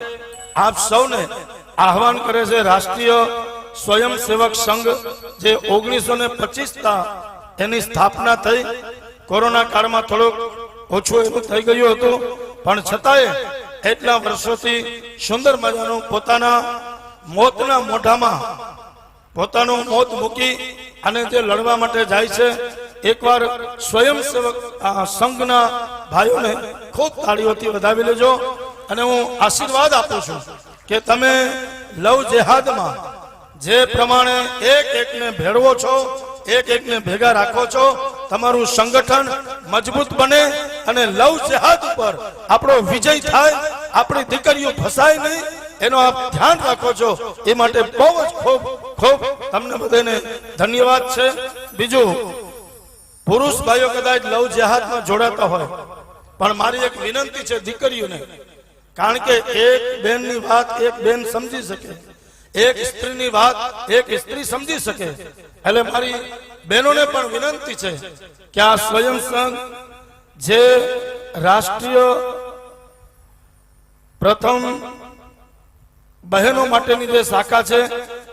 આપ સૌને આહવાન કરે છે રાષ્ટ્રીય સ્વયંસેવક સંઘ જે ઓગણીસો ને એની સ્થાપના થઈ. કોરોના કાળમાં થોડુંક ઓછું એવું થઈ ગયું હતું, પણ છતાંય એટલા વર્ષોથી સુંદર મજાનું પોતાના મોતના મોઢામાં પોતાનું મોત મૂકી અને જે લડવા માટે જાય છે, એકવાર સ્વયંસેવક સંઘના ભાઈઓને ખૂબ તાળીઓથી વધાવી લેજો. અને હું આશીર્વાદ આપું છું કે તમે લવ જેહાદમાં જે પ્રમાણે એક એકને ભેળવો છો, એક એકને ભેગા રાખો છો, તમારું સંગઠન મજબૂત બને અને લવ જેહાદ ઉપર આપણો વિજય થાય, આપણી દીકરીઓ ફસાય નહીં, એનો આપ ધ્યાન રાખો છો. એ માટે બહુ જ ખૂબ ખૂબ તમને બધાને ધન્યવાદ છે. બીજું, પુરુષ ભાઈઓ કદાચ લવ જેહાદમાં જોડાતા હોય, પણ મારી એક વિનંતી છે દીકરીઓને કારણ કે એક બેનની વાત એક બેન સમજી શકે. એક સ્ત્રીની વાત એક સ્ત્રી સમજી શકે. એટલે મારી બહેનોને પણ વિનંતી છે કે આ સ્વયં સંઘ જે રાષ્ટ્રીય પ્રથમ બહેનો માટેની જે શાખા છે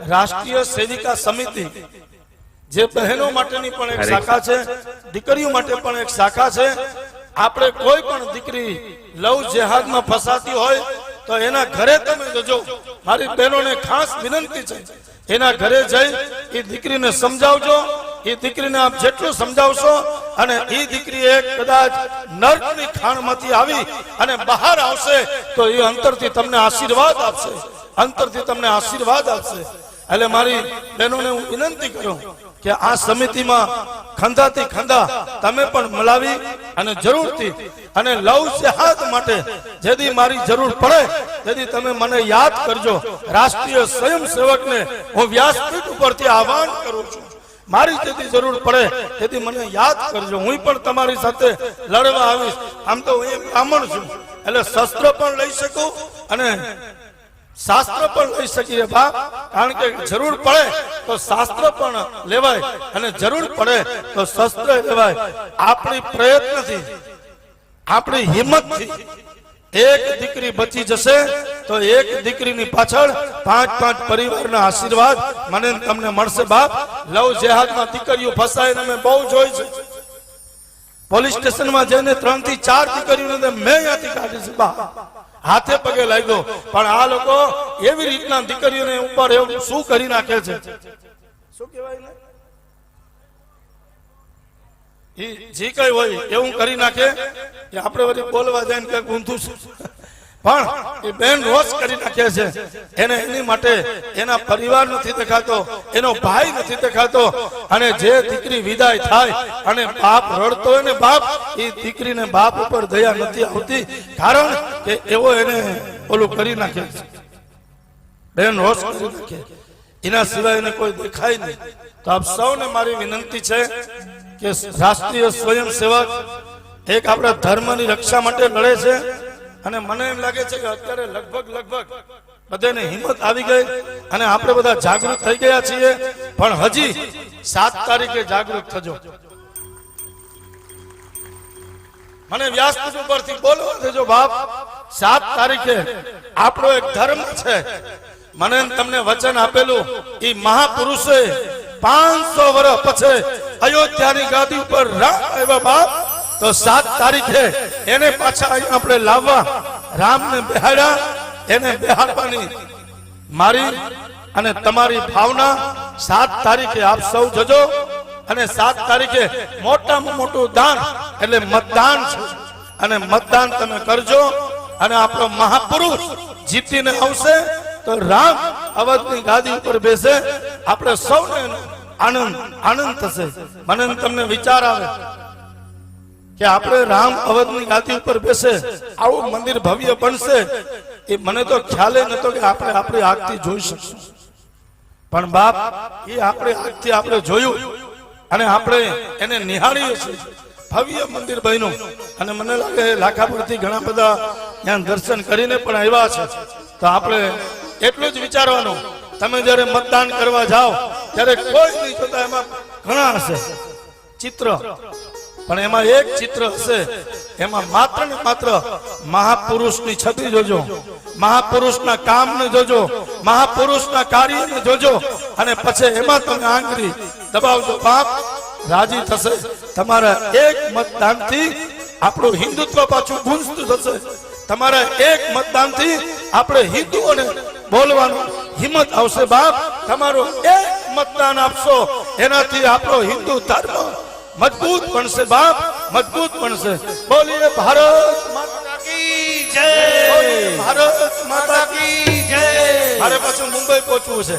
રાષ્ટ્રીય સેવિકા સમિતિ જે બહેનો માટેની પણ એક શાખા છે દીકરીઓ માટે પણ એક શાખા છે આપણે કોઈ પણ દીકરી લવ જેહાદમાં ફસાતી હોય તો એના ઘરે તમે જજો. મારી બહેનોને ખાસ વિનંતી છે, એના ઘરે જઈ એ દીકરીને સમજાવજો. એ દીકરીને આપ જેટલું સમજાવશો અને એ દીકરી એક કદાચ નર્કની ખાણમાંથી આવી અને બહાર આવશે તો એ અંતરથી તમને આશીર્વાદ આપશે. અંતરથી તમને આશીર્વાદ આપશે. એટલે મારી બહેનોને હું વિનંતી કરું કે આ સમિતિમાં ખંધાથી ખંધા તમે પણ મલાવી અને જરૂરથી અને લવ છે હાથ માટે જેથી મારી જરૂર પડે તેથી તમે મને યાદ કરજો. રાષ્ટ્રીય સ્વયંસેવકને હું વ્યાસપીઠ ઉપરથી આહવાન કરું છું. મારી જેથી જરૂર પડે તેથી મને યાદ કરજો. હું પણ તમારી સાથે લડવા આવીશ. આમ તો હું એ બ્રાહ્મણ છું. એટલે શસ્ત્ર પણ લઈ શકું અને શાસ્ત્ર પણ લઈ શકીએ બા. કારણ કે જરૂર પડે તો શાસ્ત્ર પણ લેવાય અને જરૂર પડે તો શસ્ત્ર લેવાય. આપણી પ્રયત્નથી, આપણી હિંમતથી એક દીકરી બચી જશે તો એક દીકરીની પાછળ પાંચ પાંચ પરિવારના આશીર્વાદ મને તમને મળશે બાપ. લવ જેહાદમાં દીકરીઓ ફસાય મેં બહુ જોઈ છે. પોલીસ સ્ટેશનમાં જઈને ત્રણથી ચાર દીકરીઓને મેં અહીંયાથી કાઢી છે બા હાથે પગે લાગ્યો. પણ આ લોકો એવી રીતના દીકરીઓને ઉપર એવું શું કરી નાખે છે? શું કહેવાય ને ઈ જે કઈ હોય એવું કરી નાખે કે આપણે વળી બોલવા જાય ને કઈ ઊંધું છે પણ એ બેન રોજ કરી નાખે છે. એને એની માટે એના પરિવાર નથી દેખાતો, એનો ભાઈ નથી દેખાતો. અને જે દીકરી વિદાય થાય અને બાપ રડતો હોય ને બાપ, એ દીકરીને બાપ ઉપર દયા નથી આવતી, કારણ કે એવો એને ઓલું કરી નાખે છે. બેન રોજ કરી નાખે. એના સિવાય એને કોઈ દેખાય નહીં. તો આપ સૌને મારી વિનંતી છે કે રાષ્ટ્રીય સ્વયંસેવક એક આપણા ધર્મની રક્ષા માટે લડે છે. અને મને એમ લાગે છે કે અત્યારે લગભગ લગભગ બધાને હિંમત આવી ગઈ અને આપણે બધા જાગૃત થઈ ગયા છીએ. પણ હજી સાત તારીખે જાગૃત થજો. મને વ્યાસપીઠ ઉપરથી બોલવા દેજો બાપ. સાત તારીખે આપણો એક ધર્મ છે. મને તમને વચન આપેલું એ મહાપુરુષે પાંચસો વર્ષ પછી અયોધ્યાની ગાદી ઉપર રામ આવ્યા બાપ. તો સાત તારીખે એને પાછા આપણે લાવવા, રામને બેહાડ્યા, એને બેહાડવાની મારી અને તમારી ભાવના. સાત તારીખે આપ સૌ જજો અને સાત તારીખે મોટામાં મોટું દાન, એટલે મતદાન છે. અને મતદાન તમે કરજો અને આપણો મહાપુરુષ જીતીને આવશે તો રામ અવધની ગાદી ઉપર બેસે. આપણે સૌને આનંદ આનંદ થશે. મને તમને વિચાર આવે કે આપણે રામ અવધની ગાદી ઉપર બેસે, આવું મંદિર ભવ્ય બનશે. એ મને તો ખ્યાલ નતો કે આપણે આપણી આગથી જોઈ શકશું. પણ બાપ, એ આપણે આગથી આપણે જોયું અને આપણે એને નિહાળીએ છીએ. ભવ્ય મંદિર બન્યું. અને મને લાગે લાખા પરથી ઘણા બધા ત્યાં દર્શન કરીને પણ આવ્યા છે. તો આપણે એટલું જ વિચારવાનું. તમે જ્યારે મતદાન કરવા જાઓ, ત્યારે કોઈ નહીં જોતા એમાં ઘણા હશે. ચિત્ર. પણ એમાં એક ચિત્ર હશે. એમાં માત્ર ને માત્ર મહાપુરુષની છબી જોજો. મહાપુરુષના કામને જોજો. મહાપુરુષના કાર્યને જોજો. અને પછી એમાં તમે આંગળી દબાવજો. બાપ, રાજી થશે. તમારા એક મતદાનથી આપણું હિન્દુત્વ પાછું ગુંજતું થશે તમારા એક મતદાનથી આપણે હિન્દુઓને બોલવાનું હિંમત આવશે. બાપ, તમારું એક મતદાન આપશો. એનાથી આપણો હિન્દુ ધર્મ મજબૂત બનશે બાપ મજબૂત બનશે બોલીએ ભારત માતા કી જય. ભારત માતા કી જય. મારે પાછું મુંબઈ પહોંચવું છે.